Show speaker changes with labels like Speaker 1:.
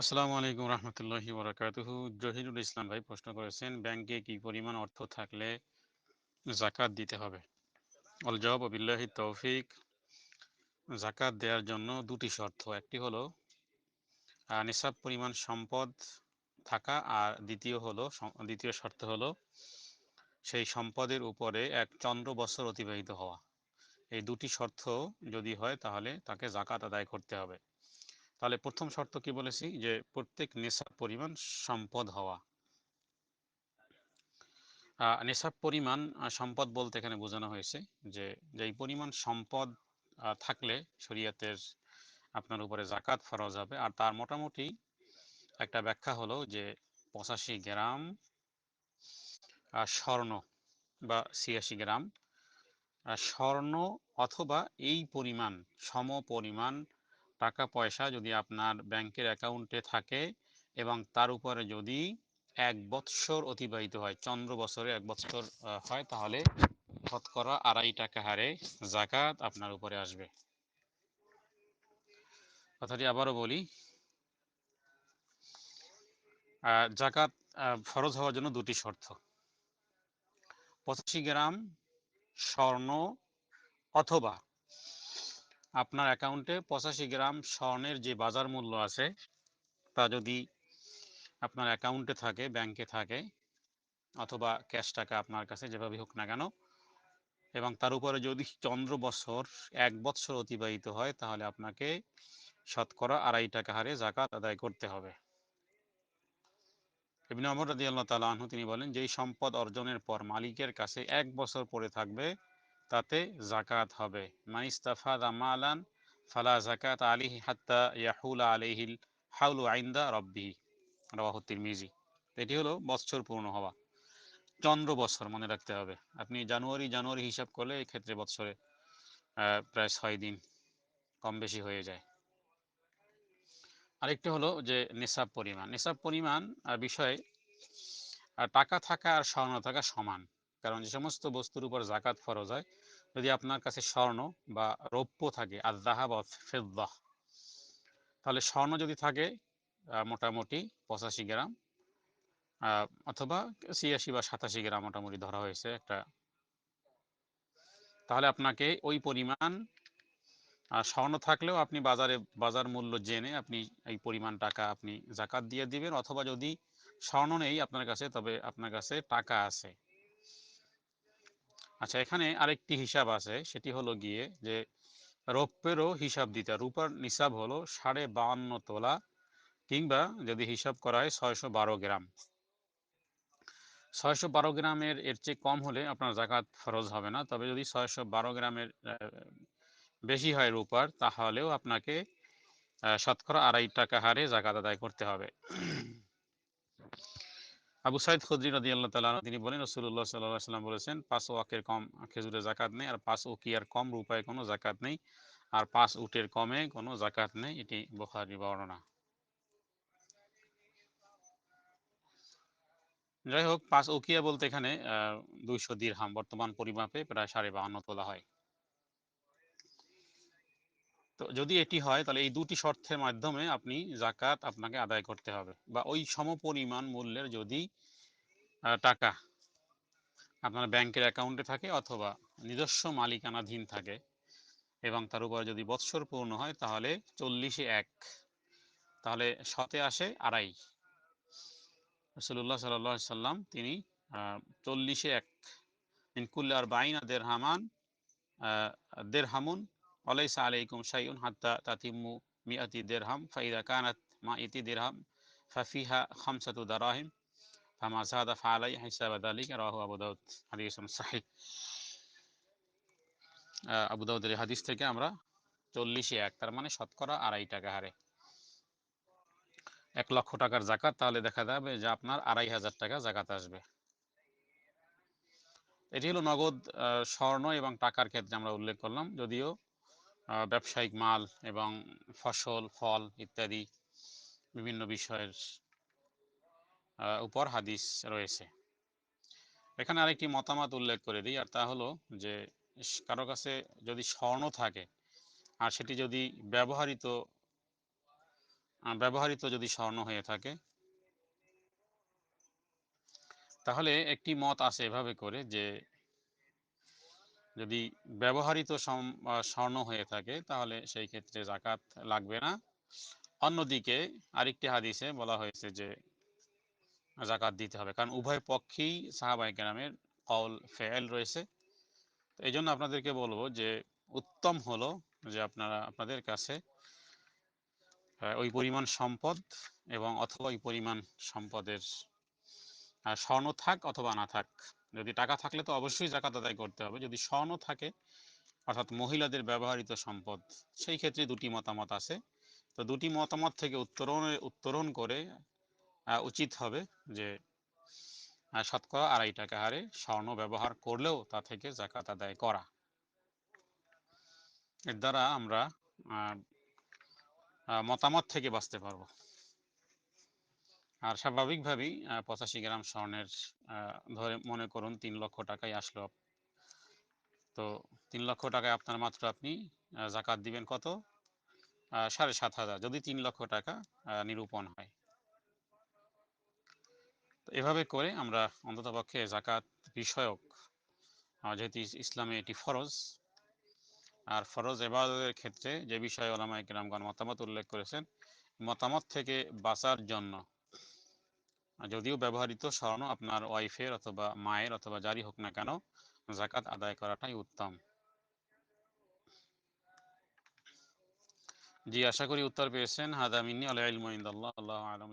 Speaker 1: আসসালামু আলাইকুম রহমতুল্লাহি বরাকাতুহু। জহিরুল ইসলাম ভাই প্রশ্ন করেছেন, ব্যাংকে কি পরিমাণ অর্থ থাকলে জাকাত দিতে হবে? অল জবাব বিল্লাহি তৌফিক। জাকাত দেওয়ার জন্য দুটি শর্ত, একটি হলো নিসাব পরিমাণ সম্পদ থাকা আর দ্বিতীয় হলো দ্বিতীয় শর্ত হলো, সেই সম্পদের উপরে এক চন্দ্র বছর অতিবাহিত হওয়া। এই দুটি শর্ত যদি হয় তাহলে তাকে জাকাত আদায় করতে হবে। তাহলে প্রথম শর্ত কি বলেছি? যে প্রত্যেক নেশাব পরিমাণ সম্পদ হওয়া। নেশাব পরিমাণ সম্পদ বলতে এখানে বোঝানো হয়েছে যে যেই পরিমাণ সম্পদ থাকলে শরীয়তের আপনার উপরে জাকাত ফরজ হবে। আর তার মোটামুটি একটা ব্যাখ্যা হলো যে পঁচাশি গ্রাম স্বর্ণ বা ছিয়াশি গ্রাম স্বর্ণ অথবা এই পরিমাণ, সম পরিমাণ টাকা পয়সা যদি আপনার ব্যাংকের অ্যাকাউন্টে থাকে এবং তার উপরে যদি এক বৎসর অতিবাহিত হয়, চন্দ্র বছরে এক বৎসর হয়, তাহলে শতকরা আড়াই টাকা হারে জাকাত আপনার উপরে আসবে। কথাটি আবারও বলি জাকাত ফরজ হওয়ার জন্য দুটি শর্ত। পঁচাশি গ্রাম স্বর্ণ অথবা আপনার অ্যাকাউন্টে পঁচাশি গ্রাম স্বর্ণের যে বাজার মূল্য আছে, তা যদি আপনার অ্যাকাউন্টে থাকে ব্যাংকে থাকে, অথবা ক্যাশ টাকা আপনার কাছে যেভাবে হোক না কেন, এবং তার উপরে যদি চন্দ্র বছর এক বছর অতিবাহিত হয়, তাহলে আপনাকে শতকরা আড়াই টাকা হারে জাকাত আদায় করতে হবে। ইবনে অমর রাজি আল্লাহ তালা তিনি বলেন, যেই সম্পদ অর্জনের পর মালিকের কাছে এক বছর পরে থাকবে তাতে জাকাত হবে। মানিস্তাফা মালান ফালা জাকাত আলিহি হাত্তা ইয়াহুলা আলিহিল হাউলু আইন্দা রব্বি রাহুত্তির মিজি এটি হলো বৎসর পূর্ণ হওয়া। চন্দ্র বছর মনে রাখতে হবে। আপনি জানুয়ারি জানুয়ারি হিসাব করলে ক্ষেত্রে বৎসরে প্রায় ছয় দিন কম বেশি হয়ে যায়। আরেকটি হলো যে নিসাব পরিমাণ। নিসাব পরিমাণ বিষয়ে টাকা থাকা আর স্বর্ণ থাকা সমান। কারণ যে সমস্ত বস্তুর উপর জাকাত ফরজ হয়, যদি আপনার কাছে স্বর্ণ বা রৌপ্য থাকে আর জাহাব ফেদ্দাহ, তাহলে স্বর্ণ যদি থাকে মোটামুটি পঁচাশি গ্রাম অথবা ছিয়াশি বা সাতাশি গ্রাম মোটামুটি ধরা হয়েছে একটা। তাহলে আপনাকে ওই পরিমাণ স্বর্ণ থাকলেও আপনি বাজারে, বাজার মূল্য জেনে আপনি এই পরিমাণ টাকা আপনি জাকাত দিয়ে দিবেন, অথবা যদি স্বর্ণ নেই আপনার কাছে, তবে আপনার কাছে টাকা আছে। আচ্ছা এখানে আরেকটি হিসাব আছে। সেটি হলো গিয়ে যে রৌপ্যেরও হিসাব দিতে রূপার নিসাব হলো সাড়ে বাউন্ন তোলা কিংবা যদি হিসাব করা হয় ছয়শো বারো গ্রাম। ছয়শো বারো গ্রামের এর চেয়ে কম হলে আপনার জাকাত ফরজ হবে না। তবে যদি ছয়শো বারো গ্রামের বেশি হয় রূপার, তাহলেও আপনাকে শতকরা আড়াই টাকা হারে জাকাত আদায় করতে হবে। আবু সাইদ খুদ্রি রদি আল্লাহ তালা তিনি বলেন রসুল্লাহ সাল্লাহ সাল্লাম বলেছেন, পাঁচ ওয়াকের কম খেজুরের জাকাত নেই আর পাঁচ উকিয়ার কম রূপায় কোনো জাকাত নেই আর পাঁচ উটের কমে কোনো জাকাত নেই। এটি বোখারি বর্ণনা। যাই হোক, পাঁচ ওকিয়া বলতে এখানে দুইশো দিরহাম বর্তমান পরিমাপে প্রায় সাড়ে বাহান্ন তোলা হয়। তো যদি এটি হয়, তাহলে এই দুটি শর্তের মাধ্যমে আপনি জাকাত আপনাকে আদায় করতে হবে। বা ওই সমপরিমাণ মূল্যের যদি টাকা আপনার ব্যাংকের অ্যাকাউন্টে থাকে অথবা নিজস্ব মালিকানাধীন থাকে এবং তার উপর যদি বৎসর পূর্ণ হয়, তাহলে চল্লিশে এক, তাহলে শতে আসে আড়াই। রসুল্লাহ সাল্লাহ সাল্লাম তিনি চল্লিশে এক ইনকুল্লা আর বাইনা দের হামান দের হামুন ওয়ালাইসা আলাইকুম শাইউন হাত্তা তাতিম্মু মিয়াতি দিরহাম ফাইদা কানাত মা ইতি দিরহাম ফাফিহা খামসাতু দারাহিম ফামা জাদা ফালাই হিসাব রাহু আবু দাউদ হাদিস আবু দাউদের হাদিস থেকে আমরা চল্লিশে এক, তার মানে শতকরা আড়াই টাকা হারে। এক লক্ষ টাকার জাকাত, তাহলে দেখা যাবে যে আপনার আড়াই হাজার টাকা জাকাত আসবে। এটি হলো নগদ স্বর্ণ এবং টাকার ক্ষেত্রে আমরা উল্লেখ করলাম, যদিও ব্যবসায়িক মাল এবং ফসল, ফল ইত্যাদি বিভিন্ন বিষয়ের উপর হাদিস রয়েছে। এখানে আরেকটি মতামত উল্লেখ করে দিই, আর তা হলো যে কারও কাছে যদি স্বর্ণ থাকে, আর সেটি যদি ব্যবহৃত ব্যবহৃত যদি স্বর্ণ হয়ে থাকে, তাহলে একটি মত আছে এভাবে করে যে যদি ব্যবহৃত স্বর্ণ হয়ে থাকে, তাহলে সেই ক্ষেত্রে জাকাত লাগবে না। অন্যদিকে আরেকটি হাদিসে বলা হয়েছে যে জাকাত দিতে হবে। কারণ উভয় পক্ষেই সাহাবাই কেরামের কল ফেল রয়েছে। এই জন্য আপনাদেরকে বলব যে, উত্তম হলো যে আপনারা, আপনাদের কাছে ওই পরিমাণ সম্পদ এবং অথবা ওই পরিমাণ সম্পদের স্বর্ণ থাক অথবা না থাক যদি টাকা থাকলে তো অবশ্যই জাকাত আদায় করতে হবে। যদি স্বর্ণ থাকে, অর্থাৎ মহিলাদের ব্যবহৃত সম্পদ, সেই ক্ষেত্রে দুটি মতামত আছে। তো দুটি মতামত থেকে উত্তরণ উত্তরণ করে উচিত হবে যে শতকরা আড়াই টাকা হারে স্বর্ণ ব্যবহার করলেও তা থেকে জাকাত আদায় করা। এর দ্বারা আমরা মতামত থেকে বাঁচতে পারব। আর স্বাভাবিকভাবেই পঁচাশি গ্রাম স্বর্ণের ধরে মনে করুন তিন লক্ষ টাকাই আসলো। তো তিন লক্ষ টাকায় আপনার মাত্র আপনি জাকাত দিবেন কত? সাড়ে সাত হাজার, যদি তিন লক্ষ টাকা নিরূপণ হয়। তো এভাবে করে আমরা অন্ততপক্ষে জাকাত বিষয়ক যেহেতু ইসলামে এটি ফরজ, আর ফরজ এবাদতের ক্ষেত্রে যে বিষয়ে ওলামা ইকরামগণ মতামত উল্লেখ করেছেন, মতামত থেকে বাঁচার জন্য যদিও ব্যবহৃত স্বর্ণ আপনার ওয়াইফের অথবা মায়ের অথবা যারই হোক না কেন জাকাত আদায় করাটাই উত্তম। জি, আশা করি উত্তর পেয়েছেন। হাদা মিন্নি আল্লাহ আল্লাহ আলম